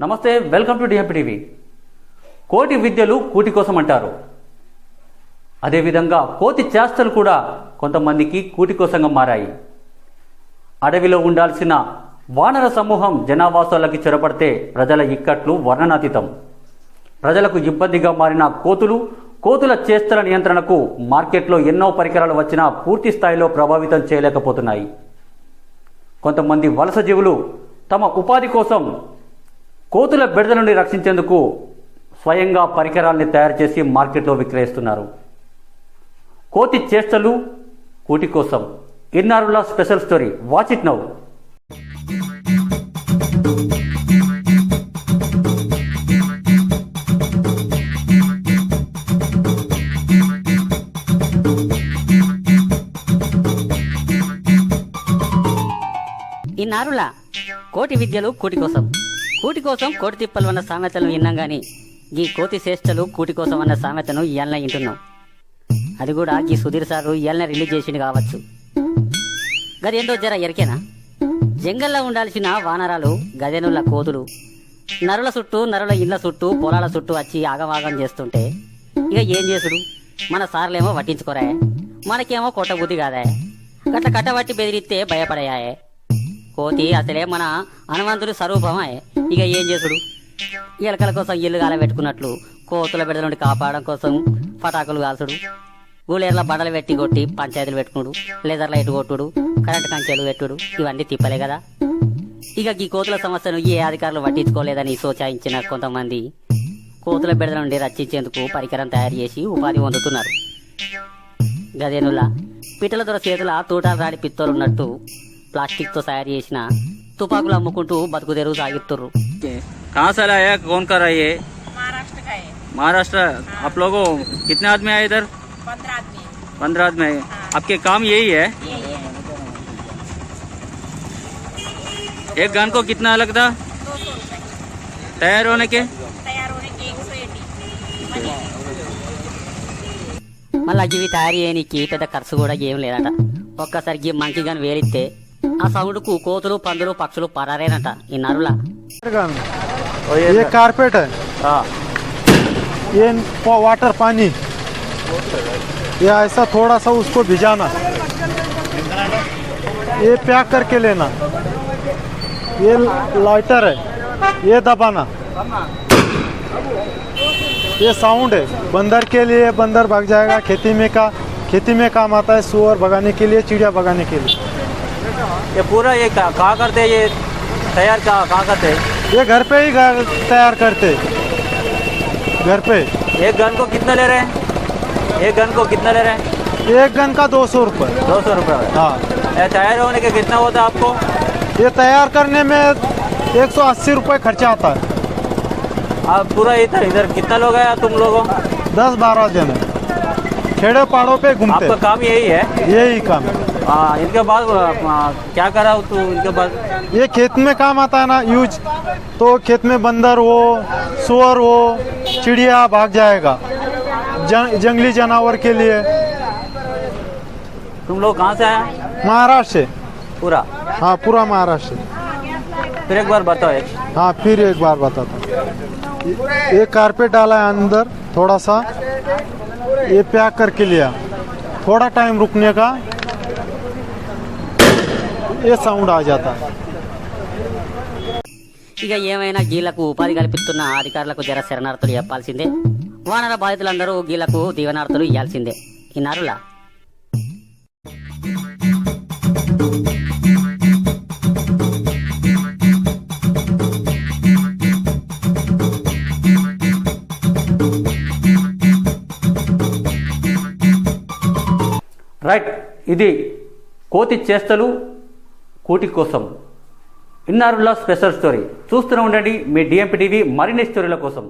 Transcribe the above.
నమస్తే welcome to DMP TV. కోటి విద్యలు కూటి కోసం అంటారు. అదేవిధంగా కోతి చేష్టలు కూడా కొంతమందికి కూటి కోసంగా మారాయి. అడవిలో ఉండాల్సిన వానర సమూహం జనావాసాలకి చొరబడితే ప్రజల ఇక్కట్లు వర్ణనాతీతం. ప్రజలకు ఇబ్బందిగా మారిన కోతులు కోతుల చేష్టల నియంత్రణకు మార్కెట్లో ఎన్నో పరికరాలు వచ్చినా పూర్తి స్థాయిలో ప్రభావితం చేయలేకపోతున్నాయి. కొంతమంది వలస జీవులు తమ ఉపాధి కోసం కోతుల బెడద నుండి రక్షించేందుకు స్వయంగా పరికరాల్ని తయారు చేసి మార్కెట్లో విక్రయిస్తున్నారు. కోతి చేష్టలు కూటి కోసం. ఇన్నారుల special story. Watch it now ఈ నారుల కోటి విద్యలు కోటి కోసం. కూటి కోసం కోటి తిప్పలు అన్న సామెతలు విన్నాం గాని ఈ కోతి శ్రేష్టలు కూటి కోసం అన్న సామెతను ఇయాలనే వింటున్నాం. అది కూడా ఈ సుధీర్ సారు ఇయాలనే రిలీజ్ చేసిండు కావచ్చు. గదేందో జర ఎరికేనా? జంగల్లో ఉండాల్సిన వానరాలు గదెనుల కోతులు నరుల చుట్టూ నరుల ఇళ్ళ చుట్టూ పొలాల చుట్టూ వచ్చి ఆగవాగం చేస్తుంటే ఇక ఏం చేసుడు? మన సార్లేమో పట్టించుకోరాయే మనకేమో కొట్టబుద్ధి కాదే. గట్ల కట్టబట్టి బెదిరిస్తే భయపడయాయే. కోతి అసలే మన హనుమంతుడు స్వరూపమే ఇక ఏం చేసుడు? ఎలకల కోసం ఇల్లు గాల పెట్టుకున్నట్లు కోతుల బిడ్డల నుండి కాపాడడం కోసం పటాకులు కాల్చుడు. గూలేర్ల బండలు పెట్టి కొట్టి పంచాయతీలు పెట్టుకుడు లేదర్ లైట్ కొట్టుడు. కరెంట్ కంచెలు పెట్టుడు. ఇవన్నీ తిప్పలే కదా. ఇక ఈ కోతుల సమస్యను ఏ అధికారులు పట్టించుకోలేదని సోచాయించిన కొంతమంది కోతుల బిడ్డల నుండి రక్షించేందుకు పరికరం తయారు చేసి ఉపాధి పొందుతున్నారు. గదేనులా పిట్టల దొర చేతుల తోటాలు రాడి పిత్తోలు ఉన్నట్టు ప్లాస్టిక్తో తయారు చేసిన తుపాకులు అమ్ముకుంటూ బతుకు తెరువు సాగిస్తుర్రు कहाँ से आया कौन कर रहा है ये महाराष्ट्र का है महाराष्ट्र आप लोगों कितने आदमी आए इधर पंद्रह आदमी पंद्रह आदमी आए आपके काम यही है ये ये एक गन को कितना लगता दो सौ रुपये तैयार होने के तैयार होने के एक सौ एटी मनी మళ్ళీ ఇవి తయారు చేయడానికి పెద్ద ఖర్చు కూడా ఏం లేదట ఒక్కసారి ఈ మంకీ గన్ వేలిస్తే ఆ సౌండ్కు కోతులు పందులు పక్షులు పరారేనట ఈ నరుల गन ये कारपेट है हाँ ये प- वाटर पानी ये ऐसा थोड़ा सा उसको भिजाना ये पैक करके लेना ये लाइटर है ये दबाना ये साउंड है बंदर के लिए बंदर भाग जाएगा खेती में का खेती में काम आता है सुअर भगाने के लिए चिड़िया भगाने के लिए ये पूरा ये कहाँ कहाँ करते हैं ये तैयार कहाँ कहाँ करते हैं। ये घर पे ही घर तैयार करते। घर पे। एक गन को कितना ले रहे हैं? एक गन को कितना ले रहे हैं? एक गन का दो सौ रुपये दो सौ रुपये हाँ। तैयार होने के कितना होता है आपको? ये तैयार करने में एक सौ अस्सी रुपये खर्चा आता है। आप पूरा इधर इधर कितना लोग हैं तुम लोगों? दस बारह जन। खेड़े पहाड़ों पे घूमते। आपका काम यही है? यही काम है। इनके बाद आ, क्या करा तू इनके बाद? ये खेत में काम आता है ना यूज़ तो खेत में बंदर हो सुअर हो चिड़िया भाग जाएगा जं, जंगली जानवर के लिए। तुम लोग कहाँ से आए? महाराष्ट्र से। पूरा? हाँ पूरा महाराष्ट्र से। फिर एक बार बताओ एक। हाँ फिर एक बार बताता हूँ। ये कारपेट डाला है अंदर थोड़ा सा। ये पैक करके लिया। थोड़ा टाइम रुकने का। ये साउंड आ जाता है ఇక ఏమైనా గీళ్లకు ఉపాధి కల్పిస్తున్న అధికారులకు జర శరణార్థులు చెప్పాల్సిందే వానర బాధితులందరూ గీళ్లకు దీవనార్థులు ఇవ్వాల్సిందే ఈ నరుల రైట్ ఇది కోతి చేష్టలు కోటి కోసం. ఇన్నారుల స్పెషల్ స్టోరీ. చూస్తూనే ఉండండి మీ డిఎంపి టీవీ మరిన్ని స్టోరీల కోసం.